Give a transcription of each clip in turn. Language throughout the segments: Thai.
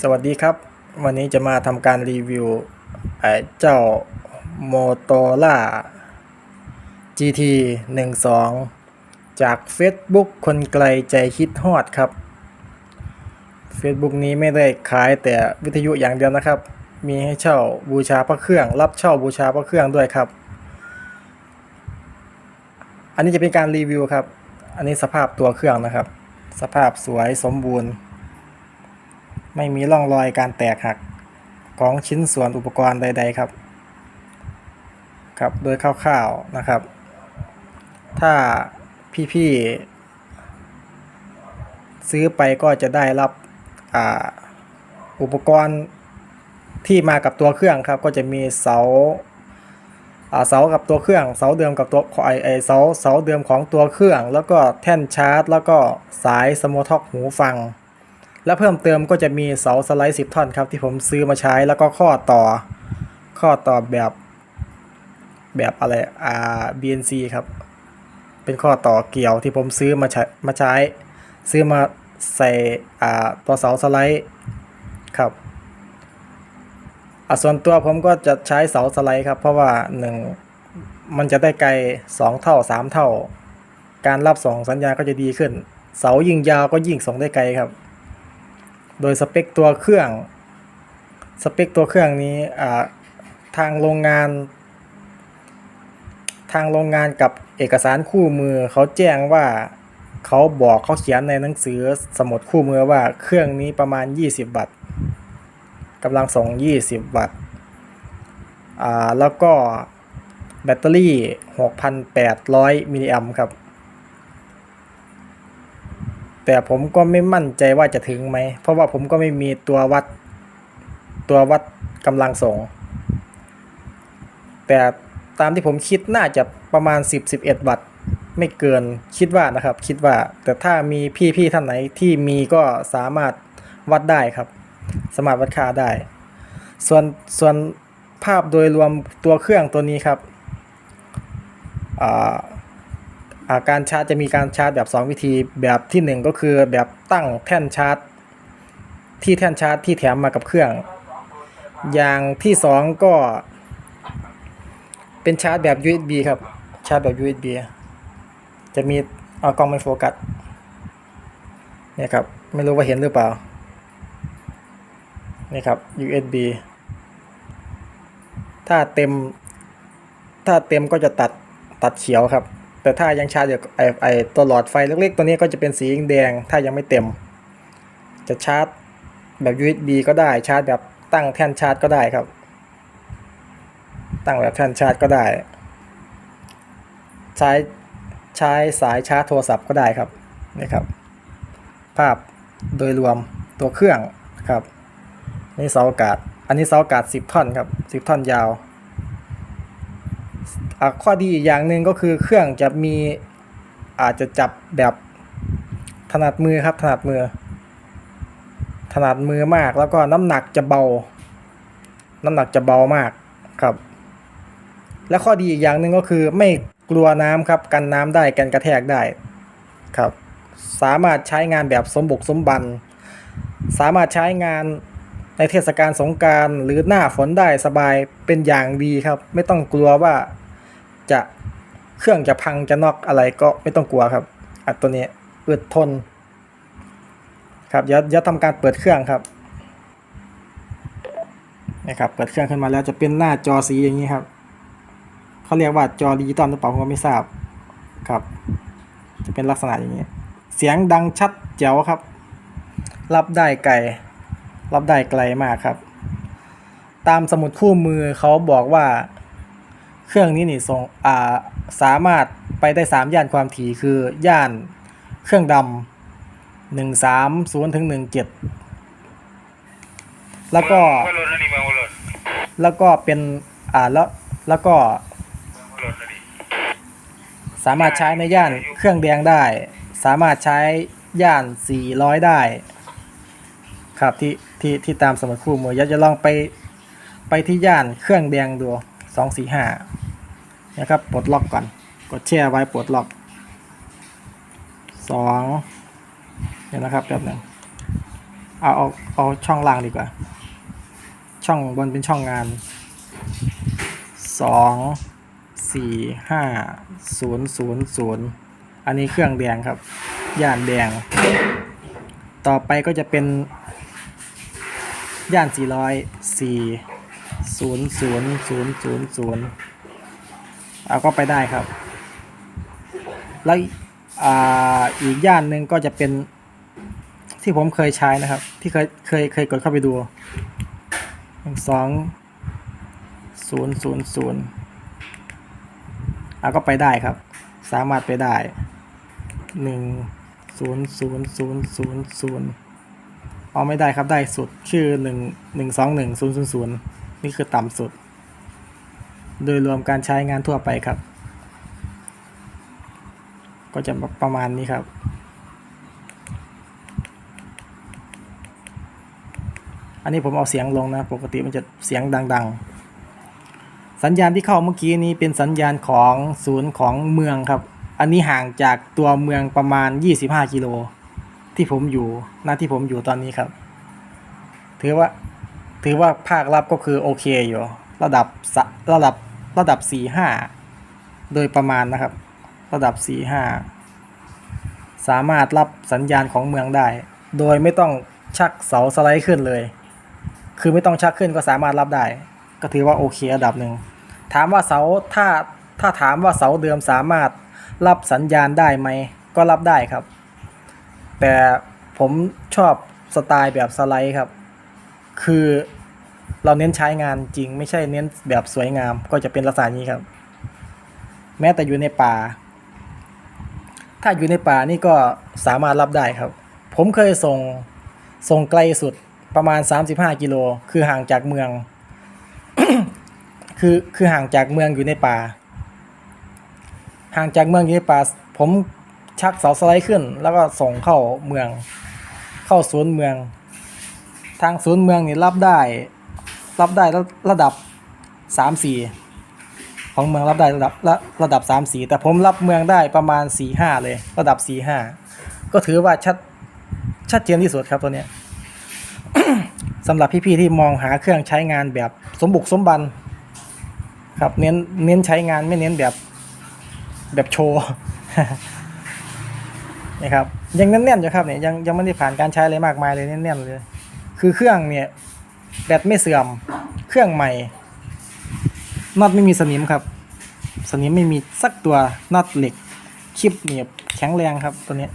สวัสดีครับ วันนี้จะมาทำการรีวิวไอ้เจ้า Motorola GT 12 จาก Facebook คนไกลใจคิดฮอดครับ Facebook นี้ไม่ได้ขายแต่วิทยุอย่างเดียวนะครับ มีให้เช่าบูชาพระเครื่อง รับเช่าบูชาพระเครื่องด้วยครับ อันนี้จะเป็นการรีวิวครับ อันนี้สภาพตัวเครื่องนะครับ สภาพสวยสมบูรณ์ ไม่มีร่องรอยการแตกหักของชิ้นส่วนอุปกรณ์ใด ๆ ครับ ครับโดยคร่าวๆนะครับ ถ้าพี่ๆซื้อไปก็จะได้รับอ่าอุปกรณ์ที่มากับตัวเครื่องครับ ก็จะมีเสาอ่าเสากับตัวเครื่อง เสาเดิมกับตัวไอไอเสาเสาเดิมของตัวเครื่อง แล้วก็แท่นชาร์จ แล้วก็สายสโมท็อกหูฟัง และเพิ่มเติมก็จะมีเสาสไลด์ 10 ท่อนครับที่ผมซื้อมาใช้แล้วก็ข้อต่อ ข้อต่อแบบแบบอะไรอ่า BNC ครับ เป็นข้อต่อเกี่ยวที่ผมซื้อมาใช้มาใช้ ซื้อมาใส่อ่าตัวเสาสไลด์ครับอะส่วนตัวผมก็จะใช้เสาสไลด์ครับ เพราะว่าหนึ่งมันจะได้ไกล 2 เท่า 3 เท่า การรับส่งสัญญาก็จะดีขึ้น เสายิ่งยาวก็ยิ่งส่งได้ไกลครับ โดยสเปคตัวเครื่อง สเปคตัวเครื่องนี้ทางโรงงาน ทางโรงงานกับเอกสารคู่มือเขาแจ้งว่าเขาบอกเขาเขียนในหนังสือสมุดคู่มือว่าเครื่องนี้ประมาณ 20 วัตต์กำลังส่ง 20 วัตต์อ่าแล้วก็แบตเตอรี่ 6,800 มิลลิแอมป์ครับ แต่ผมก็ไม่มั่นใจว่าจะถึงไหม เพราะว่าผมก็ไม่มีตัววัด ตัววัดกำลังส่ง แต่ตามที่ผมคิดน่าจะประมาณ 10-11 วัตต์ไม่เกินคิดว่านะครับ คิดว่าแต่ถ้ามีพี่ๆท่านไหนที่มีก็สามารถวัดได้ครับ สามารถวัดค่าได้ ส่วนส่วนภาพโดยรวมตัวเครื่องตัวนี้ครับอ่า การชาร์จจะมีการชาร์จแบบ 2 วิธีแบบทีหนึ่1 ก็คือแบบตั้งแท่นชาร์จ ที่แท่นชาร์จที่แถมมากับเครื่อง อย่างที่ 2 ก็ เป็นชาร์จแบบ USB ครับ ชาร์จแบบ USB จะมีเอากล้องไม่โฟกัสเนี่ยครับ ไม่รู้ว่าเห็นหรือเปล่านี่ครับ USB ถ้าเต็ม ถ้าเต็มก็จะตัดตัดเขียวครับ แต่ถ้ายังชาร์จอยู่ไอไอตัวหลอดไฟเล็กๆ ตัวนี้ก็จะเป็นสีแดง ถ้ายังไม่เต็ม จะชาร์จแบบ USB ก็ได้ชาร์จแบบตั้งแท่นชาร์จก็ได้ครับ ตั้งแบบแท่นชาร์จก็ได้ ใช้ใช้สายชาร์จโทรศัพท์ก็ได้ครับนี่ครับ ภาพโดยรวมตัวเครื่องครับนี่เสาอากาศ อันนี้เสาอากาศ 10 ท่อนครับ 10 ท่อนยาว ข้อดีอีกอย่างหนึ่งก็คือเครื่องจะมีอาจจะจับแบบถนัดมือครับถนัดมือ ถนัดมือมากแล้วก็น้ำหนักจะเบา น้ำหนักจะเบามากครับ และข้อดีอีกอย่างหนึ่งก็คือไม่กลัวน้ำครับกันน้ำได้กันกระแทกได้ครับ สามารถใช้งานแบบสมบุกสมบัน สามารถใช้งานในเทศกาลสงกรารหรือหน้าฝนได้สบายเป็นอย่างดีครับ ไม่ต้องกลัวว่า จะเครื่องจะพังจะน็อกอะไรก็ไม่ต้องกลัวครับ อันตัวนี้อึดทน ครับเดี๋ยวเดี๋ยวทำการเปิดเครื่องครับนี่ครับเปิดเครื่องขึ้นมาแล้วจะเป็นหน้าจอสีอย่างนี้ครับเขาเรียกว่าจอดิจิตอลหรือเปล่าผมก็ไม่ทราบครับ จะเป็นลักษณะอย่างนี้ เสียงดังชัดแจ๋วครับ รับได้ไกลรับได้ไกลมากครับ ตามสมุดคู่มือเขาบอกว่า เครื่องนี้นี่ส่งอ่าสามารถไปได้สามย่านความถี่คือย่านเครื่องดำหนึ่งสามศูนย์ถึงหนึ่งเจ็ดแล้วก็แล้วก็เป็นอ่าแล้วแล้วก็ สามารถใช้ในย่านเครื่องแดงได้ สามารถใช้ย่าน 400 ได้ ครับที่ที่ที่ตามสมุดคู่มือยจะลองไปไปที่ย่านเครื่องแดงดู 245 นะครับปลดล็อกก่อน กดแช่ไว้ปลดล็อก2เดี๋ยวนะครับแป๊บหนึงเอาเอาเอาช่องล่างดีกว่า ช่องบนเป็นช่องงานสองสี่ห้าศูนย์ศูนย์ศูนย์อันนี้เครื่องแดงครับ ย่านแดง ต่อไปก็จะเป็นย่านสี่ร้อยสี่ศูนย์ศูนย์ศูนย์ศูนย์ศูนย์ เอาก็ไปได้ครับ แล้วอ่าอีกย่านหนึ่งก็จะเป็นที่ผมเคยใช้นะครับ ที่เคยเคยเคยกดเข้าไปดูหนึ่งสองศูนย์ศูนย์ศูนย์เอาก็ไปได้ครับ สามารถไปได้หนึ่งศูนย์ศูนย์ศูนย์ศูนย์ศูนย์เอาไม่ได้ครับได้สุดชื่อหนึ่งหนึ่งสองหนึ่งศูนย์ศูนย์ศูนย์นี่คือต่ำสุด โดยรวมการใช้งานทั่วไปครับ ก็จะประมาณนี้ครับอันนี้ผมเอาเสียงลงนะ ปกติมันจะเสียงดัง ๆ สัญญาณที่เข้าเมื่อกี้นี้เป็นสัญญาณของศูนย์ของเมืองครับ อันนี้ห่างจากตัวเมืองประมาณ 25 กิโล ที่ผมอยู่หน้าที่ผมอยู่ตอนนี้ครับ ถือว่า ถือว่าภาครับก็คือโอเคอยู่ ระดับระดับ ระดับ 4-5 โดยประมาณนะครับ ระดับ 4-5 สามารถรับสัญญาณของเมืองได้ โดยไม่ต้องชักเสาสไลด์ขึ้นเลย คือไม่ต้องชักขึ้นก็สามารถรับได้ ก็ถือว่าโอเคระดับหนึ่ง ถามว่าเสาถ้าถ้าถามว่าเสาเดิมสามารถรับสัญญาณได้ไหม ก็รับได้ครับ แต่ผมชอบสไตล์แบบสไลด์ครับ คือ เราเน้นใช้งานจริง ไม่ใช่เน้นแบบสวยงาม ก็จะเป็นลักษณะนี้ครับ แม้แต่อยู่ในป่า ถ้าอยู่ในป่านี่ก็สามารถรับได้ครับ ผมเคยส่งส่งไกลสุดประมาณ 35 กิโล คือห่างจากเมือง คือคือห่างจากเมืองอยู่ในป่า ห่างจากเมืองอยู่ในป่า ผมชักเสาสไลด์ขึ้น แล้วก็ส่งเข้าเมือง เข้าศูนย์เมือง ทางศูนย์เมืองนี่รับได้ รับได้ระระดับสามสี่ของเมืองรับได้ระดับระระดับสามสี่แต่ผมรับเมืองได้ประมาณสี่ห้าเลย ระดับสี่ห้าก็ถือว่าชัดชัดเจนที่สุดครับตัวเนี้ยสำหรับพี่ๆที่มองหาเครื่องใช้งานแบบสมบุกสมบันครับเน้นเน้นใช้งานไม่เน้นแบบแบบโชว์นะครับยังแน่นๆอยู่ครับเนี่ยยังยังไม่ได้ผ่านการใช้อะไรมากมายเลยแน่นๆเลย คือเครื่องเนี่ย แบตไม่เสื่อม เครื่องใหม่น็อตไม่มีสนิมครับ สนิมไม่มีสักตัวน็อตเหล็กคลิปเหนียบแข็งแรงครับตัวนี้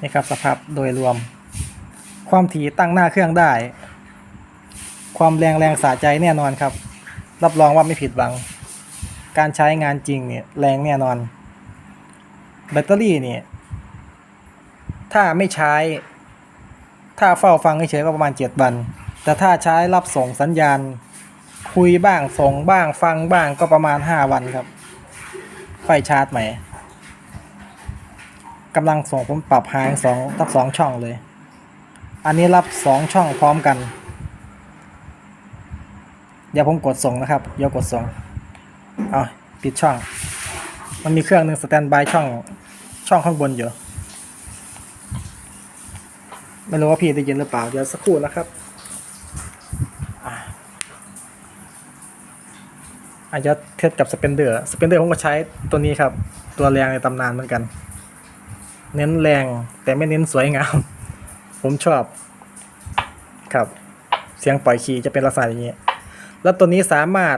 นี่ครับสภาพโดยรวม ความถี่ตั้งหน้าเครื่องได้ ความแรงแรงสะใจแน่นอนครับ รับรองว่าไม่ผิดหวัง การใช้งานจริงเนี่ยแรงแน่นอน แบตเตอรี่เนี่ยถ้าไม่ใช้ ถ้าเฝ้าฟังเฉยๆก็ประมาณ 7 วัน แต่ถ้าใช้รับส่งสัญญาณ คุยบ้างส่งบ้างฟังบ้างก็ประมาณ 5 วันครับไฟชาร์จใหม่กำลังส่งผมปรับหางสองทั้งสองช่องเลย อันนี้รับ2ช่องพร้อมกัน เดี๋ยวผมกดส่งนะครับเดี๋ยวกดส่งเอาปิดช่อง มันมีเครื่องหนึ่งสแตนบายช่องช่องข้างบนอยู่ ไม่รู้ว่าพี่ได้ยินหรือเปล่า เดี๋ยวสักครู่นะครับอะอาจจะเทียบกับสเปนเดอร์ สเปนเดอร์ผมก็ใช้ตัวนี้ครับ ตัวแรงในตำนานเหมือนกัน เน้นแรงแต่ไม่เน้นสวยงาม ผมชอบ ครับ เสียงปล่อยคีย์จะเป็นลักษณะอย่างนี้ แล้วตัวนี้สามารถ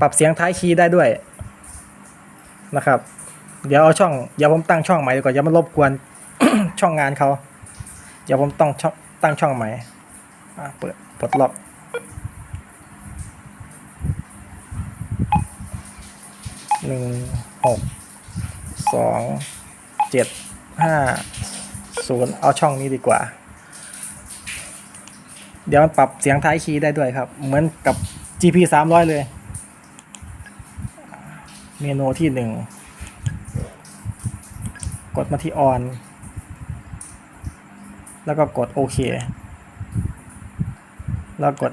ปรับเสียงท้ายคีย์ได้ด้วยนะครับ เดี๋ยวเอาช่อง เดี๋ยวผมตั้งช่องใหม่ดีกว่าอย่ามันรบกวนช่องงานเขา เดี๋ยวผมต้องช่องตั้งช่องใหม่เปิดปลดล็อกหนึ่งหกสองเจ็ดห้าศูนย์เอาช่องนี้ดีกว่า เดี๋ยวมันปรับเสียงท้ายคีย์ได้ด้วยครับ เหมือนกับ GP 300เลย เมนูที่หนึ่งกดมาที่ on แล้วก็กดโอเค แล้วกด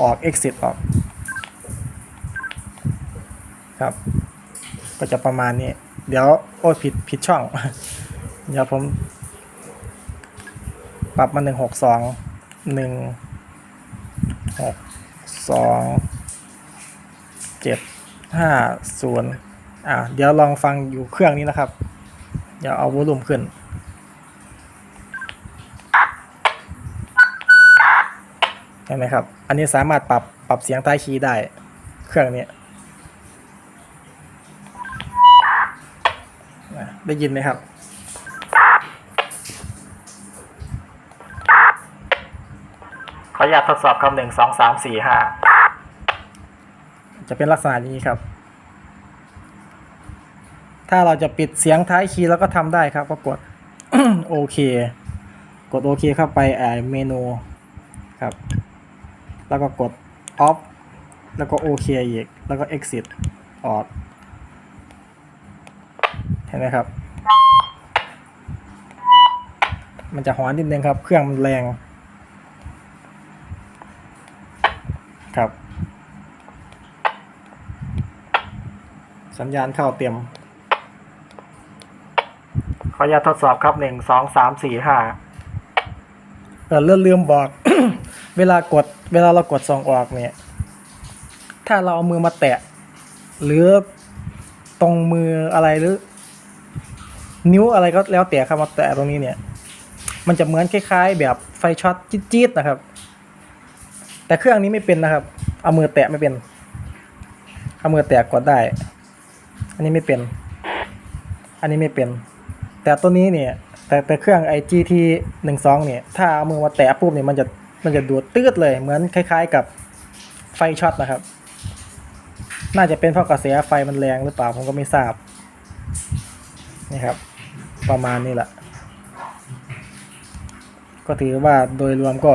ออก exit ออก ครับ ก็จะประมาณนี้ เดี๋ยวโอ้ยผิดผิดช่อง เดี๋ยวผม ปรับมาหนึ่งหกสองหนึ่งหกสองเจ็ดห้าศูนย์อ่าเดี๋ยวลองฟังอยู่เครื่องนี้นะครับ เดี๋ยวเอาวอลุ่มขึ้น ห็นไหมครับ อันนี้สามารถปรับปรับเสียงใต้คีย์ได้ เครื่องนี้อะได้ยินไหมครับ ขออนุญาตทดสอบคำหนึ่งสองสามสี่ห้าจะเป็นลักษณะนี้ครับ ถ้าเราจะปิดเสียงท้ายคีย์แล้วก็ทำได้ครับ ก็กดโอเค กดโอเคเข้าไปอ่าเมนูครับ แล้วก็กด off แล้วก็โอเคอีก แล้วก็ exit ออกเห็นไหมครับ มันจะหอนนิดนึงครับ เครื่องมันแรงครับ สัญญาณเข้าเต็มขออนุญาตทดสอบครับหนึ่งสองสามสี่ห้าเออเลื่อนลืมบอก เวลากดเวลาเรากดส่งออกเนี่ย ถ้าเราเอามือมาแตะ หรือตรงมืออะไรหรือ นิ้วอะไรก็แล้วแต่ครับมาแตะตรงนี้เนี่ย มันจะเหมือนคล้าย ๆ แบบไฟช็อตจี๊ดๆนะครับ แต่เครื่องนี้ไม่เป็นนะครับ เอามือแตะไม่เป็น เอามือแตะกดได้ อันนี้ไม่เป็น อันนี้ไม่เป็น แต่ตัวนี้เนี่ย แต่แต่เครื่องไอ GT หนึ่งสองเนี่ย ถ้าเอามือมาแตะปุ๊บเนี่ยมันจะ มันจะดูดตืดเลยเหมือนคล้ายๆกับไฟช็อตนะครับ น่าจะเป็นเพราะกระแสไฟมันแรงหรือเปล่าผมก็ไม่ทราบนี่ครับ ประมาณนี้แหละ ก็ถือว่าโดยรวมก็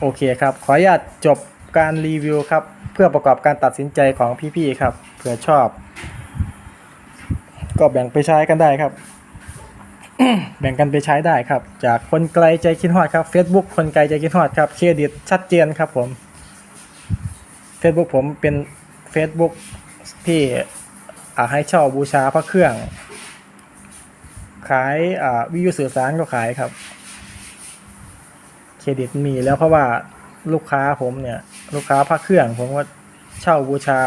โอเคครับ ขออนุญาตจบการรีวิวครับ เพื่อประกอบการตัดสินใจของพี่ๆครับ เผื่อชอบ ก็แบ่งไปใช้กันได้ครับ แบ่งกันไปใช้ได้ครับ จากคนไกลใจคิดฮอดครับ Facebook คนไกลใจคิดฮอดครับเครดิตชัดเจนครับผม Facebook ผมเป็น Facebook ที่ให้เช่าบูชาพระเครื่อง ขายวิทยุสื่อสารก็ขายครับ เครดิตมีแล้วเพราะว่าลูกค้าผมเนี่ย ลูกค้าพระเครื่อง ผมก็เช่าบูชา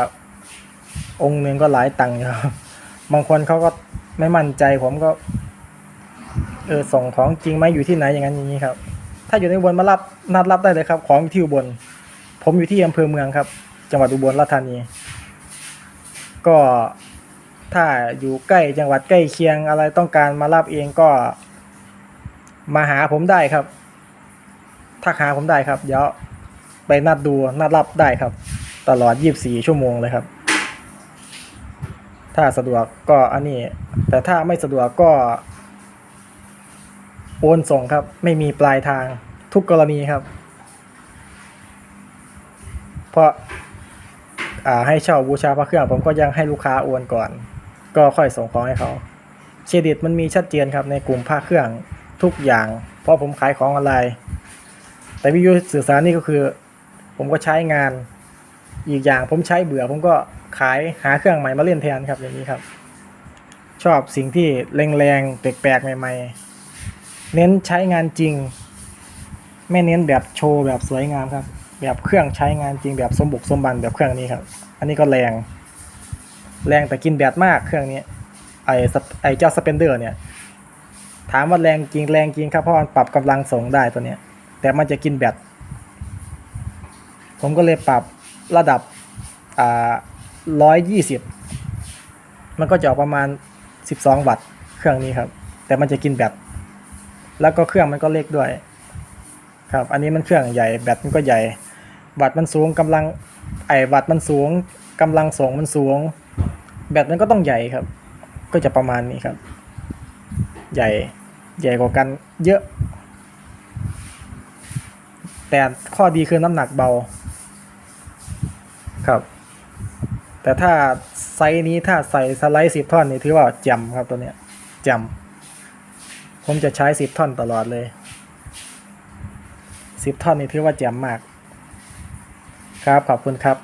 องค์หนึ่งก็หลายตังค์ครับบางคนเขาก็ไม่มั่นใจผมก็ ออส่งของจริงไหมอยู่ที่ไหนอย่างนั้นอย่างนี้ครับ ถ้าอยู่ในอุบลมารับนัดรับได้เลยครับ ของที่อุบลผมอยู่ที่อำเภอเมืองครับ จังหวัดอุบลราชธานี ก็ถ้าอยู่ใกล้จังหวัดใกล้เคียงอะไรต้องการมารับเองก็ มาหาผมได้ครับทักหาผมได้ครับ เดี๋ยวไปนัดดูนัดรับได้ครับ ตลอด 24 ชั่วโมงเลยครับ ถ้าสะดวกก็อันนี้ แต่ถ้าไม่สะดวกก็ โอนส่งครับ ไม่มีปลายทางทุกกรณีครับ เพราะาให้เช่าบูชาพระเครื่อง ผมก็ยังให้ลูกค้าโอนก่อน ก็ค่อยส่งของให้เขาเครดิตมันมีชัดเจนครับในกลุ่มพระเครื่องทุกอย่าง เพราะผมขายของออนไลน์แต่วิทยุสื่อสารนี่ก็คือ ผมก็ใช้งานอีกอย่างผมใช้เบื่อ ผมก็ขายหาเครื่องใหม่มาเล่นแทนครับอย่างนี้ครับ ชอบสิ่งที่แรงๆแปลกๆใหม่ ๆ เน้นใช้งานจริง ไม่เน้นแบบโชว์แบบสวยงามครับ แบบเครื่องใช้งานจริงแบบสมบุกสมบันแบบเครื่องนี้ครับ อันนี้ก็แรง แรงแต่กินแบตมากเครื่องนี้ไอสเปไอเจ้าสเปนเดอร์เนี่ยถามว่าแรงจริงแรงจริงครับเพราะมันปรับกำลังส่งได้ตัวเนี้ย แต่มันจะกินแบตผมก็เลยปรับระดับอ่าร้อยยี่สิบมันก็จะออกประมาณสิบสองวัตต์เครื่องนี้ครับ แต่มันจะกินแบต แล้วก็เครื่องมันก็เล็กด้วย ครับ อันนี้มันเครื่องใหญ่แบตมันก็ใหญ่ วัตต์มันสูงกำลังไอ้วัตต์มันสูงกำลังส่งมันสูง แบตมันก็ต้องใหญ่ครับ ก็จะประมาณนี้ครับ ใหญ่ใหญ่กว่ากันเยอะ แต่ข้อดีคือน้ำหนักเบา ครับ แต่ถ้าไซส์นี้ถ้าใส่สไลด์สิบท่อนนี่ถือว่าจำครับตัวเนี้ยจำ ผมจะใช้สิบท่อนตลอดเลยสิบท่อนนี่ถือว่าแจ่มมาก ครับขอบคุณครับ